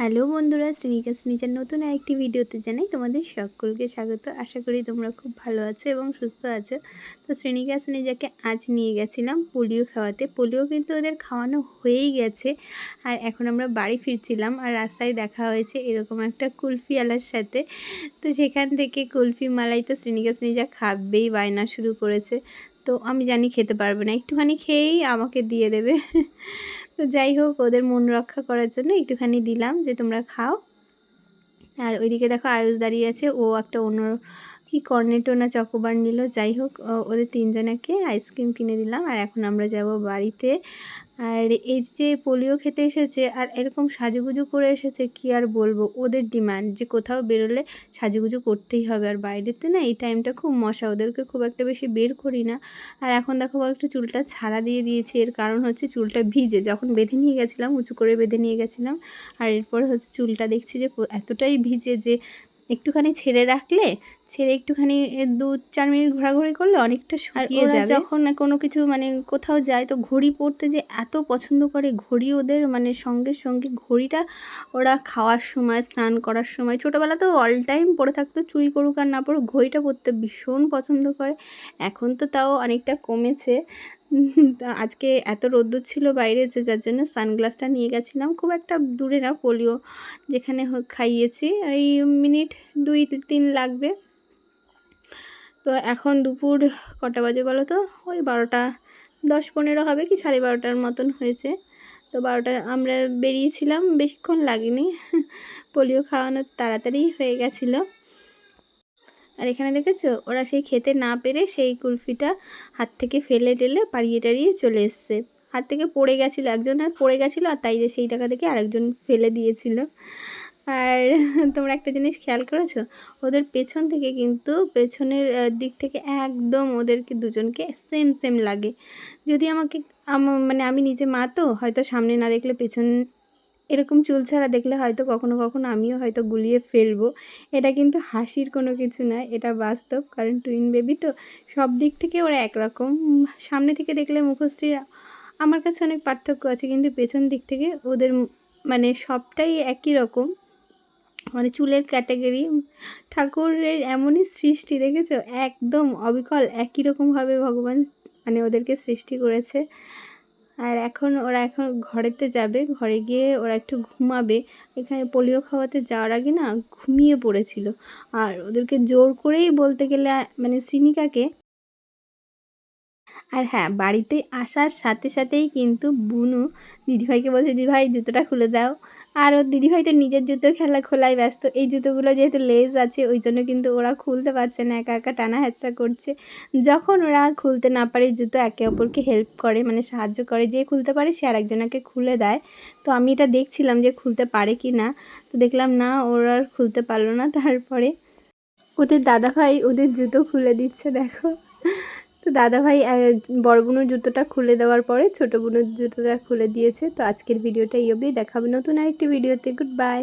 Hello বন্ধুরা শ্রীনিকা শ্রীনিচার নতুন আরেকটি ভিডিওতে জানাই তোমাদের সকলকে স্বাগত। আশা করি তোমরা খুব ভালো আছো এবং সুস্থ আছো। তো শ্রীনিকা শ্রীনিজাকে আজ নিয়ে গেছিলাম পোলিও খাওয়াতে। পোলিও কিন্তু ওদের খাওয়ানো হয়েই গেছে। আর এখন আমরা বাড়ি ফিরছিলাম আর রাস্তায় দেখা হয়েছে এরকম একটা কুলফি আলার সাথে। তো সেখান থেকে কুলফি মালাই তো শ্রীনিকা শ্রীনিজা খাবেই, বায়না শুরু করেছে। তো আমি জানি খেতে পারবে না। একটুখানি খেয়েই আমাকে দিয়ে দেবে। তো যাই হোক, ওদের মন রক্ষা করার জন্য একটুখানি দিলাম যে তোমরা খাও। আর ওইদিকে দেখো আয়ুষ দাঁড়িয়ে আছে। ও একটা অন্য কি কর্নেটো না চকোবার নিল, যাই হোক ওদের তিনজনাকে আইসক্রিম কিনে দিলাম, আর এখন আমরা যাব বাড়িতে। আর এই যে পোলিও খেতে এসেছে, আর এরকম সাজুগুজু করে এসেছে, কি আর বলব? ওদের ডিমান্ড যে কোথাও বেরোলে সাজুগুজু করতেই হবে, আর বাইরেতে না এই টাইমটা খুব মশা, ওদেরকে খুব একটা বেশি বের করি না। আর এখন দেখো, বল একটু চুলটা ছাড়া দিয়ে দিয়েছি, এর কারণ হচ্ছে চুলটা ভিজে, যখন বেঁধে নিয়ে গেছিলাম, উঁচু করে বেঁধে নিয়ে গেছিলাম, আর এরপর হচ্ছে চুলটা দেখছি যে এতটাই ভিজে যে একটুখানি ছেড়ে রাখলে ছেড়ে একটুখানি দু চার মিনিট ঘোরাঘুরি করলে অনেকটা শুকিয়ে যাবে। যখন কোনো কিছু মানে কোথাও যায় তো ঘড়ি পরতে যে এত পছন্দ করে ঘড়ি ওদের মানে সঙ্গে সঙ্গে ঘড়িটা ওরা খাওয়ার সময় স্নান করার সময় ছোটোবেলাতেও অল টাইম পরে থাকতো চুড়ি পড়ুক আর না পড়ুক ঘড়িটা পরতে ভীষণ পছন্দ করে। এখন তো তাও অনেকটা কমেছে। আজকে এত রোদ্দুর ছিল বাইরে যে যার জন্য সানগ্লাসটা নিয়ে গেছিলাম। খুব একটা দূরে না, পোলিও যেখানে খাইয়েছি। এই মিনিট দুই, তিন লাগবে। তো এখন দুপুর কটা বাজে বলো তো? ওই বারোটা, দশ পনেরো হবে কি, সাড়ে বারোটার মতন হয়েছে। তো বারোটা আমরা বেরিয়েছিলাম, বেশিক্ষণ লাগেনি। পোলিও খাওয়ানো তাড়াতাড়ি হয়ে গেছিল। আর এখানে দেখেছ? ওরা সেই খেতে না পেরে সেই কুলফিটা হাত থেকে ফেলে টেলে পাড়িয়ে টাড়িয়ে চলে এসছে। হাত থেকে পড়ে গেছিল, একজন পড়ে গেছিল আর তাই সেই টাকা থেকে আরেকজন ফেলে দিয়েছিল। আর তোমরা একটা জিনিস খেয়াল করেছ? ওদের পেছন থেকে কিন্তু পেছনের দিক থেকে একদম ওদেরকে দুজনকে সেম সেম লাগে। যদি আমাকে মানে আমি নিজে মা তো, হয়তো সামনে না দেখলে পেছন এরকম চুল ছাড়া দেখলে হয়তো কখনো কখনো আমিও হয়তো গুলিয়ে ফেলব। এটা কিন্তু হাসির কোনো কিছু নয় এটা বাস্তব। কারণ টুইন বেবি তো সব দিক থেকে ওরা একরকম। সামনে থেকে দেখলে মুখশ্রীর আমার কাছে অনেক পার্থক্য আছে, কিন্তু পেছন দিক থেকে ওদের মানে সবটাই একই রকম। মানে চুলের ক্যাটাগরি ঠাকুরের এমনই সৃষ্টি, দেখেছ? একদম অবিকল, একই রকমভাবে ভগবান মানে ওদেরকে সৃষ্টি করেছে। আর এখন ওরা এখন ঘরেতে যাবে, ঘরে গিয়ে ওরা একটু ঘুমাবে। এখানে পোলিও খাওয়াতে যাওয়ার আগে না ঘুমিয়ে পড়েছিল। আর ওদেরকে জোর করেই বলতে গেলে মানে শ্রীনিকাকে আর হ্যাঁ বাড়িতে আসার সাথে সাথেই কিন্তু বুনু দিদিভাইকে বলছে, দিদিভাই, জুতোটা খুলে দাও। আর ওর দিদিভাই তো নিজের জুতো খেলা খোলায় ব্যস্ত। এই জুতোগুলো যেহেতু লেজ আছে, ওই জন্য কিন্তু ওরা খুলতে পারছে না, একা একা টানা হ্যাচড়া করছে। যখন ওরা খুলতে না পারে, জুতো একে অপরকে হেল্প করে মানে সাহায্য করে, যে খুলতে পারে সে আরেকজনাকে খুলে দেয়। তো আমি এটা দেখছিলাম যে খুলতে পারে কি না। তো দেখলাম, না, ওরা খুলতে পারল না। তারপরে ওদের দাদাভাই ওদের জুতো খুলে দিচ্ছে, দেখো। তো দাদাভাই বড় বোনের জুতোটা খুলে দেওয়ার পরে ছোটো বোনের জুতোটা খুলে দিয়েছে। তো আজকের ভিডিওটা এই অবধি। দেখাবে নতুন আরেকটি ভিডিওতে। Good bye